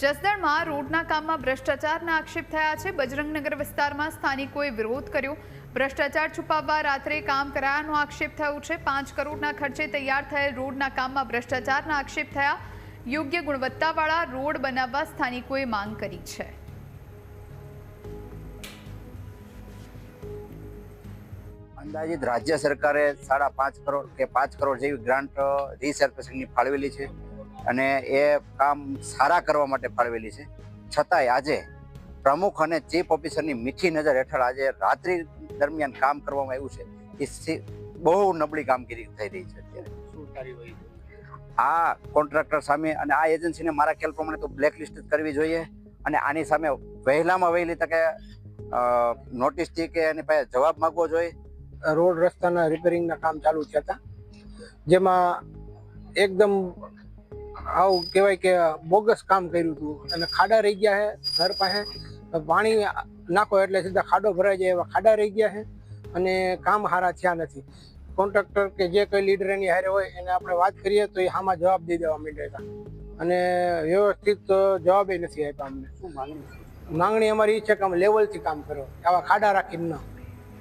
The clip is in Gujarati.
જસદણમાં રોડના કામમાં ભ્રષ્ટાચારના આક્ષેપ થયા છે. બજરંગનગર વિસ્તારમાં સ્થાનિકોએ વિરોધ કર્યો. ભ્રષ્ટાચાર છુપાવવા રાત્રે કામ કરાયાનો આક્ષેપ થયો છે. પાંચ કરોડના ખર્ચે તૈયાર થયેલ રોડના કામમાં ભ્રષ્ટાચારના આક્ષેપ થયા. યોગ્ય ગુણવત્તાવાળા રોડ બનાવવા સ્થાનિકોએ માંગ કરી છે. અંદાજિત રાજ્ય સરકારે સાડા પાંચ કરોડ કે પાંચ કરોડ જેવી ગ્રાન્ટ રીસર્ફેસિંગની ફાળવેલી છે. અને એ કામ સારા કરવા માટે ફાળવેલી છે. છતાંય આજે પ્રમુખ અને ચીફ ઓફિસરની મીઠી નજર હેઠળ આજે રાત્રિ દરમિયાન કામ કરવામાં આવ્યું છે. એ બહુ નબળી કામગીરી થઈ રહી છે અત્યારે. આ કોન્ટ્રાક્ટર સામે અને આ એજન્સીને મારા ખ્યાલ પ્રમાણે તો બ્લેકલિસ્ટ કરવી જોઈએ અને આની સામે વહેલામાં વહેલી તકે નોટિસથી કે એની પાસે જવાબ માંગવો જોઈએ. રોડ રસ્તાના રિપેરિંગના કામ ચાલુ થયા હતા. જેમાં એકદમ આવું કહેવાય કે બોગસ કામ કર્યું હતું. અને ખાડા રહી ગયા છે ઘર પાસે. પાણી નાખો એટલે સીધા ખાડો ભરાઈ જાય એવા ખાડા રહી ગયા છે. અને કામ સારા થયા નથી. કોન્ટ્રાક્ટર કે જે કોઈ લીડર એની હારે હોય એને આપણે વાત કરીએ તો એ આમાં જવાબ દઈ દેવા માંડ્યા અને વ્યવસ્થિત જવાબ નથી આપ્યા અમને. શું માંગણી માંગણી અમારી એ છે કે અમે લેવલથી કામ કરો. આવા ખાડા રાખીને ન.